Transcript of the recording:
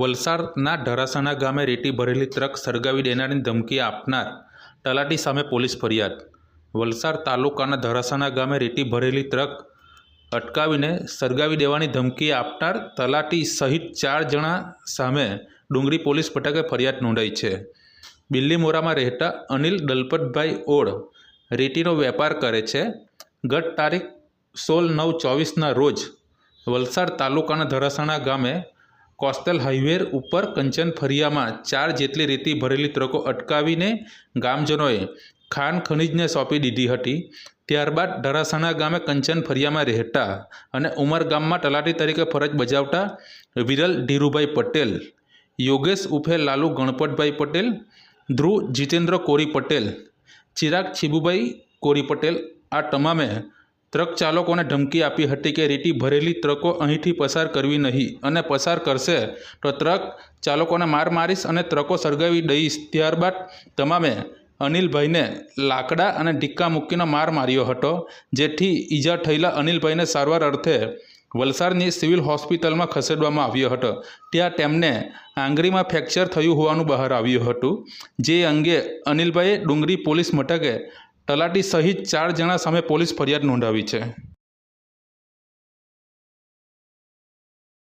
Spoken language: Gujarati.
વલસાડના ઢરાસણા ગામે રેતી ભરેલી ટ્રક સળગાવી દેનારની ધમકી આપનાર તલાટી સામે પોલીસ ફરિયાદ. વલસાડ તાલુકાના ધરાસણા ગામે રેતી ભરેલી ટ્રક અટકાવીને સળગાવી દેવાની ધમકી આપનાર તલાટી સહિત ચાર જણા સામે ડુંગળી પોલીસ મથકે ફરિયાદ નોંધાઈ છે. બિલ્લીમોરામાં રહેતા અનિલ દલપતભાઈ ઓળ રેતીનો વેપાર કરે છે. ગત તારીખ સોળ નવ ચોવીસના રોજ વલસાડ તાલુકાના ધરાસાણા ગામે કોસ્ટલ હાઈવે ઉપર કંચન ફરિયામાં ચાર જેટલી રેતી ભરેલી ટ્રકો અટકાવીને ગામજનોએ ખાન ખનીજને સોંપી દીધી હતી. ત્યારબાદ ધરાસાણા ગામે કંચન ફરિયામાં રહેતા અને ઉમર ગામમાં તલાટી તરીકે ફરજ બજાવતા વિરલ ધીરુભાઈ પટેલ, યોગેશ ઉફે લાલુ ગણપતભાઈ પટેલ, ધ્રુવ જીતેન્દ્ર કોરી પટેલ, ચિરાગ છીબુભાઈ કોરી પટેલ આ તમામે ટ્રક ચાલકોને ધમકી આપી હતી કે રેતી ભરેલી ટ્રકો અહીંથી પસાર કરવી નહીં અને પસાર કરશે તો ટ્રક ચાલકોને માર મારીશ અને ટ્રકો સળગાવી દઈશ. ત્યારબાદ તમામે અનિલભાઈને લાકડા અને ઢીક્કા મૂકીને માર માર્યો હતો, જેથી ઈજા થયેલા અનિલભાઈને સારવાર અર્થે વલસાડની સિવિલ હોસ્પિટલમાં ખસેડવામાં આવ્યો હતો. ત્યાં તેમને આંગળીમાં ફ્રેક્ચર થયું હોવાનું બહાર આવ્યું હતું. જે અંગે અનિલભાઈએ ડુંગરી પોલીસ મથકે તલાટી સહિત ચાર જણા સામે પોલીસ ફરિયાદ નોંધાવી છે.